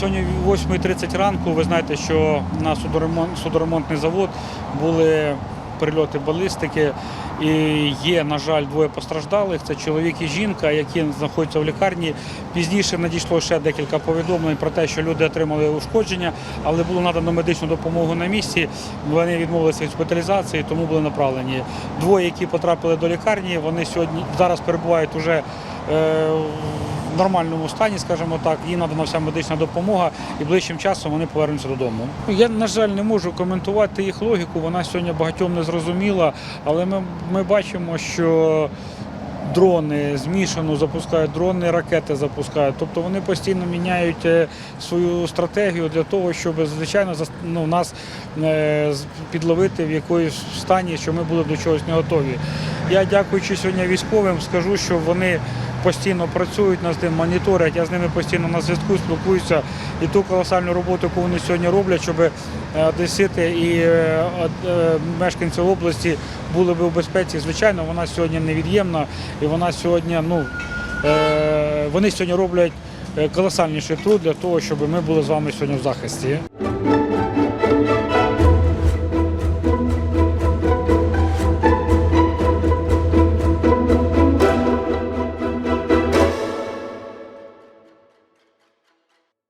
сьогодні 8.30 ранку. Ви знаєте, що на судоремонт, судоремонтний завод були прильоти балістики. І є, на жаль, двоє постраждалих. Це чоловік і жінка, які знаходяться в лікарні. Пізніше надійшло ще декілька повідомлень про те, що люди отримали ушкодження, але було надано медичну допомогу на місці. Вони відмовилися від госпіталізації, тому були направлені. Двоє, які потрапили до лікарні, вони сьогодні зараз перебувають уже. Е, в нормальному стані, скажімо так, їм надана вся медична допомога, і ближчим часом вони повернуться додому. Я, на жаль, не можу коментувати їх логіку. Вона сьогодні багатьом не зрозуміла, але ми, ми бачимо, що дрони змішано запускають, дрони ракети запускають. Тобто вони постійно міняють е, свою стратегію для того, щоб звичайно ну, нас е, підловити в якоїсь стані, що ми були до чогось не готові. Я дякуючи сьогодні військовим, скажу, що вони постійно працюють над тим, моніторять. Я з ними постійно на зв'язку спілкуюся. І ту колосальну роботу, яку вони сьогодні роблять, щоб е, одесити і е, е, мешканці області були б у безпеці. Звичайно, вона сьогодні невід'ємна, і вона сьогодні, ну вони сьогодні роблять колосальніший труд для того, щоб ми були з вами сьогодні в захисті.